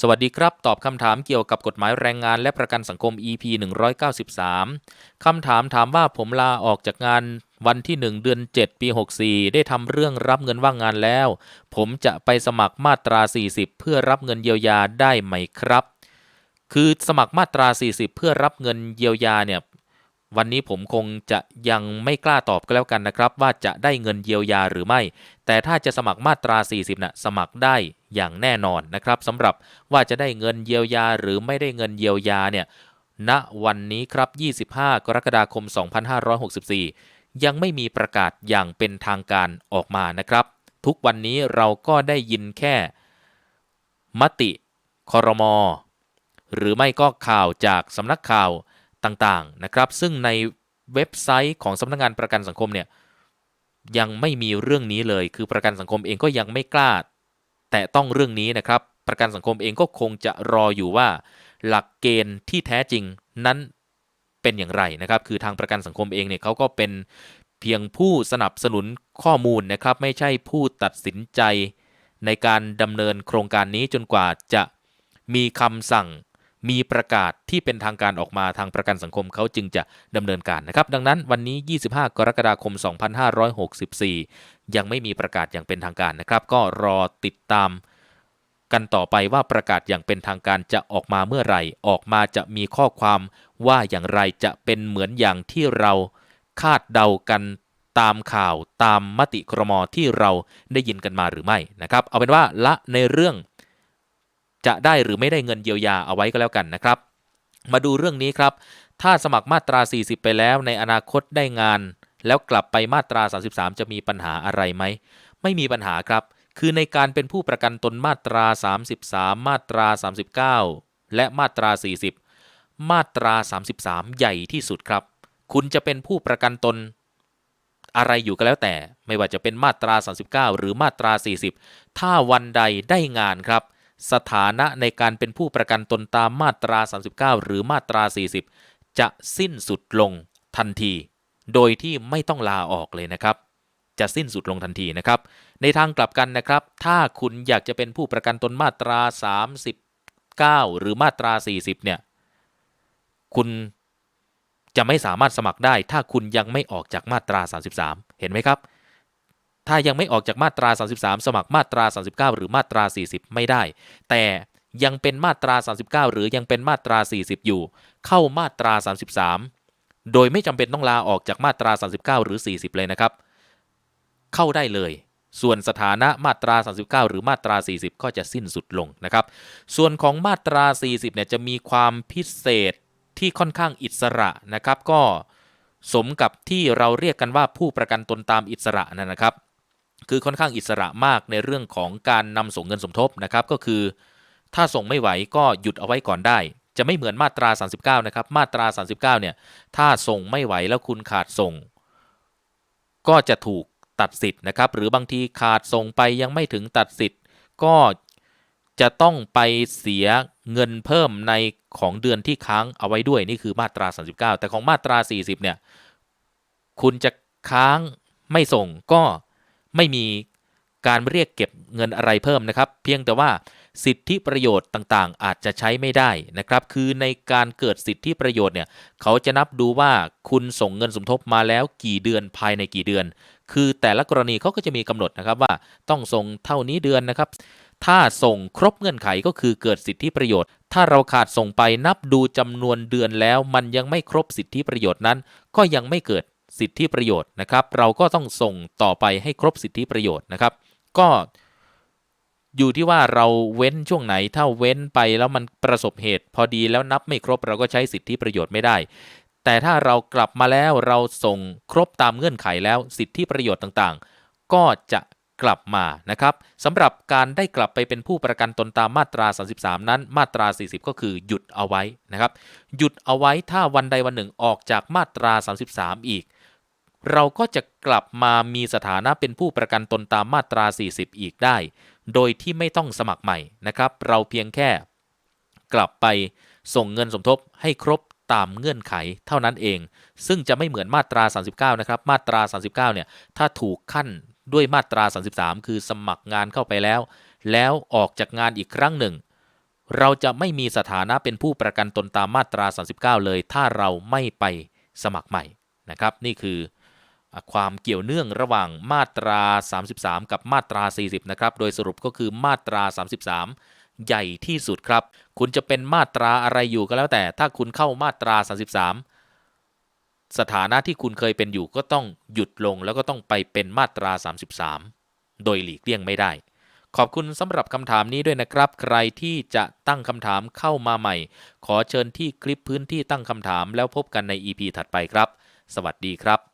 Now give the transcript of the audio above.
สวัสดีครับ ตอบคำถามเกี่ยวกับกฎหมายแรงงานและประกันสังคม EP 193 คำถามถามว่าผมลาออกจากงานวันที่ 1 เดือน 7 ปี 64 ได้ทำเรื่องรับเงินว่างงานแล้ว ผมจะไปสมัครมาตรา 40 เพื่อรับเงินเยียวยาได้ไหมครับ คือสมัครมาตรา 40 เพื่อรับเงินเยียวยาเนี่ย วันนี้ผมคงจะยังไม่กล้าตอบก็แล้วกันนะครับ ว่าจะได้เงินเยียวยาหรือไม่ แต่ถ้าจะสมัครมาตรา 40นะ่ะสมัครได้อย่างแน่นอนนะครับสำหรับว่าจะได้เงินเยียวยาหรือไม่ได้เงินเยียวยาเนี่ยณวันนี้ครับ 25 กรกฎาคม 2564 ยังไม่มีประกาศอย่างเป็นทางการออกมานะครับ ทุกวันนี้เราก็ได้ยินแค่ มติคอรมอหรือไม่ก็ข่าวจากสำนักข่าว ต่างๆนะครับ ซึ่งในเว็บไซต์ของสำนักงานประกันสังคมเนี่ยยังไม่มีเรื่องนี้เลย คือประกันสังคมเองก็ยังไม่กล้า แต่ต้องเรื่องนี้นะครับ ประกันสังคมเองก็คงจะรออยู่ว่า หลักเกณฑ์ที่แท้จริงนั้นเป็นอย่างไรนะครับ คือทางประกันสังคมเองเนี่ยเขาก็เป็นเพียงผู้สนับสนุนข้อมูลนะครับ ไม่ใช่ผู้ตัดสินใจในการดำเนินโครงการนี้จนกว่าจะมีคำสั่ง มีประกาศที่เป็นทางการออกมาทางประกันสังคมเขาจึงจะดำเนินการนะครับ ดังนั้นวันนี้ 25 กรกฎาคม 2564 ยังไม่มีประกาศอย่างเป็นทางการนะครับ ก็รอติดตามกันต่อไปว่าประกาศอย่างเป็นทางการจะออกมาเมื่อไหร่ ออกมาจะมีข้อความว่าอย่างไรจะเป็นเหมือนอย่างที่เราคาดเดากันตามข่าวตามมติครมที่เราได้ยินกันมาหรือไม่นะครับ เอาเป็นว่าละในเรื่อง จะได้หรือไม่ได้เงินเยียวยาเอาไว้ก็แล้วกันนะครับ มาดูเรื่องนี้ครับ ถ้าสมัครมาตรา 40 ไปแล้วในอนาคตได้งาน แล้วกลับไปมาตรา 33 จะมีปัญหาอะไรไหม ไม่มีปัญหาครับ คือในการเป็นผู้ประกันตนมาตรา 33 มาตรา 39 และมาตรา 40 มาตรา 33 ใหญ่ที่สุดครับ คุณจะเป็นผู้ประกันตนอะไรอยู่ก็แล้วแต่ ไม่ว่าจะเป็นมาตรา 39 หรือมาตรา 40 ถ้าวันใดได้งานครับ สถานะในการเป็นผู้ประกันตนตามมาตรา 39 หรือมาตรา 40 จะสิ้นสุดลงทันที โดยที่ไม่ต้องลาออกเลยนะครับ จะสิ้นสุดลงทันทีนะครับ ในทางกลับกันนะครับ ถ้าคุณอยากจะเป็นผู้ประกันตนมาตรา 39 หรือมาตรา 40 เนี่ย คุณจะไม่สามารถสมัครได้ ถ้าคุณยังไม่ออกจากมาตรา 33 เห็นไหมครับ ถ้ายังไม่ออกจากมาตรา 33 สมัครมาตรา 39 หรือมาตรา 40 ไม่ได้ แต่ยังเป็นมาตรา 39 หรือยังเป็นมาตรา 40 อยู่ เข้ามาตรา 33 โดยไม่จำเป็นต้องลาออกจากมาตรา 39 หรือ 40 เลยนะครับ เข้าได้เลย ส่วนสถานะมาตรา 39 หรือมาตรา 40 ก็จะสิ้นสุดลงนะครับ ส่วนของมาตรา 40 เนี่ยจะมีความพิเศษที่ค่อนข้างอิสระนะครับ ก็สมกับที่เราเรียกกันว่าผู้ประกันตนตามอิสระนั่นนะครับ คือค่อนข้างอิสระมากในเรื่องของการนำส่งเงินสมทบนะครับก็คือ ถ้าส่งไม่ไหวก็หยุดเอาไว้ก่อนได้ จะไม่เหมือนมาตรา 39 นะครับ มาตรา 39 เนี่ย ถ้าส่งไม่ไหวแล้วคุณขาดส่ง ก็จะถูกตัดสิทธิ์นะครับ หรือบางทีขาดส่งไปยังไม่ถึงตัดสิทธิ์ก็จะต้องไปเสียเงินเพิ่มในของเดือนที่ค้างเอาไว้ด้วยนี่คือมาตรา 39 แต่ของมาตรา 40 เนี่ย คุณจะค้างไม่ส่งก็ ไม่มีการเรียกเก็บเงินอะไรเพิ่มนะครับ เพียงแต่ว่าสิทธิประโยชน์ต่างๆ อาจจะใช้ไม่ได้นะครับ คือในการเกิดสิทธิประโยชน์เนี่ยเขาจะนับดูว่าคุณส่งเงินสมทบมาแล้วกี่เดือนภายในกี่เดือน คือแต่ละกรณีเขาก็จะมีกำหนดนะครับว่าต้องส่งเท่านี้เดือนนะครับ ถ้าส่งครบเงื่อนไขก็คือเกิดสิทธิประโยชน์ ถ้าเราขาดส่งไปนับดูจำนวนเดือนแล้ว มันยังไม่ครบสิทธิประโยชน์นั้น ก็ยังไม่เกิด สิทธิประโยชน์นะครับ เราก็ต้องส่งต่อไปให้ครบสิทธิประโยชน์นะครับ ก็อยู่ที่ว่าเราเว้นช่วงไหน ถ้าเว้นไปแล้วมันประสบเหตุ พอดีแล้วนับไม่ครบเราก็ใช้สิทธิประโยชน์ไม่ได้ แต่ถ้าเรากลับมาแล้วเราส่งครบตามเงื่อนไขแล้วสิทธิประโยชน์ต่างๆ ก็จะกลับมานะครับสำหรับการได้กลับไปเป็นผู้ประกันตนตามมาตรา 33 นั้น มาตรา 40 ก็คือหยุดเอาไว้นะครับ หยุดเอาไว้ถ้าวันใดวันหนึ่งออกจากมาตรา 33 อีก เราก็จะกลับมามีสถานะเป็นผู้ประกันตนตามมาตรา 40 อีกได้ โดยที่ไม่ต้องสมัครใหม่นะครับ เราเพียงแค่กลับไปส่งเงินสมทบให้ครบตามเงื่อนไขเท่านั้นเอง ซึ่งจะไม่เหมือนมาตรา 39 นะครับ มาตรา 39 เนี่ย ถ้าถูกขั้นด้วยมาตรา 33 คือสมัครงานเข้าไปแล้ว แล้วออกจากงานอีกครั้งหนึ่ง เราจะไม่มีสถานะเป็นผู้ประกันตนตามมาตรา 39 เลย ถ้าเราไม่ไปสมัครใหม่นะครับ นี่คือ ความเกี่ยวเนื่องระหว่างมาตรา 33 กับมาตรา 40 นะครับ โดยสรุปก็คือมาตรา 33 ใหญ่ที่สุดครับ คุณจะเป็นมาตราอะไรอยู่ก็แล้วแต่ ถ้าคุณเข้ามาตรา 33 สถานะที่คุณเคยเป็นอยู่ก็ต้องหยุดลงแล้วก็ต้องไปเป็นมาตรา 33 โดยหลีกเลี่ยงไม่ได้ ขอบคุณสำหรับคำถามนี้ด้วยนะครับ ใครที่จะตั้งคำถามเข้ามาใหม่ ขอเชิญที่คลิปพื้นที่ตั้งคำถามแล้วพบกันใน EP ถัดไปครับ สวัสดีครับ